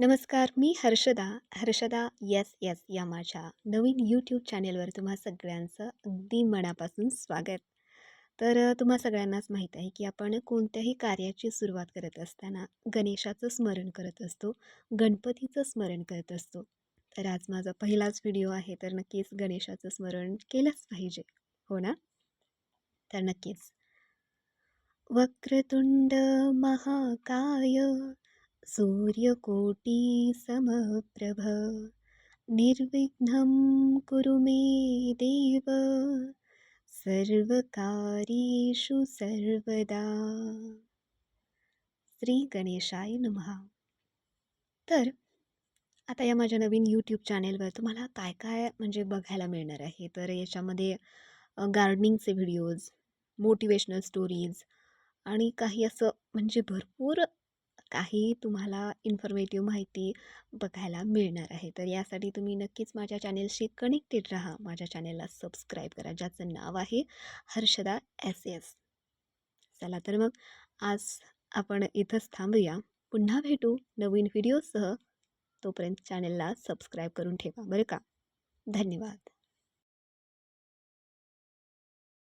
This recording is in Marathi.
नमस्कार मी हर्षदा. हर्षदा येस येस या माझ्या नवीन यूट्यूब चॅनेलवर तुम्हा सगळ्यांचं अगदी मनापासून स्वागत. तर तुम्हा सगळ्यांनाच माहीत आहे की आपण कोणत्याही कार्याची सुरुवात करत असताना गणेशाचं स्मरण करत असतो गणपतीचं स्मरण करत असतो. तर आज माझा पहिलाच व्हिडिओ आहे तर नक्कीच गणेशाचं स्मरण केलंच पाहिजे हो ना? तर नक्कीच. वक्रतुंड महाकाय सूर्यकोटी समप्रभ निर्विघ्नं कुरु मे देव। सर्वकार्येषु सर्वदा। श्री गणेशाय नमः। तर आता या माझ्या नवीन यूट्यूब चॅनेलवर तुम्हाला काय काय म्हणजे बघायला मिळणार आहे? तर याच्यामध्ये गार्डनिंगचे व्हिडिओज मोटिवेशनल स्टोरीज आणि काही असं म्हणजे भरपूर काही तुम्हाला इन्फॉर्मेटिव्ह माहिती बघायला मिळणार आहे. तर यासाठी तुम्ही नक्कीच माझ्या चॅनेलशी कनेक्टेड राहा. माझ्या चॅनेलला सबस्क्राईब करा ज्याचं नाव आहे हर्षदा एस एस चला तर मग आज आपण इथंच थांबूया. पुन्हा भेटू नवीन व्हिडिओसह तोपर्यंत चॅनेलला सबस्क्राईब करून ठेवा बरं का? धन्यवाद.